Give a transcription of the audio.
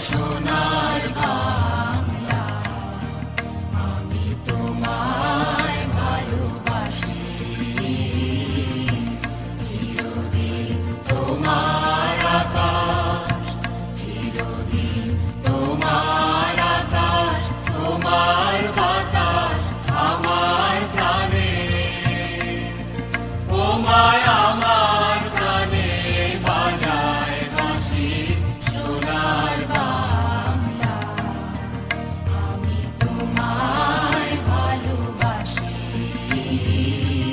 সোনা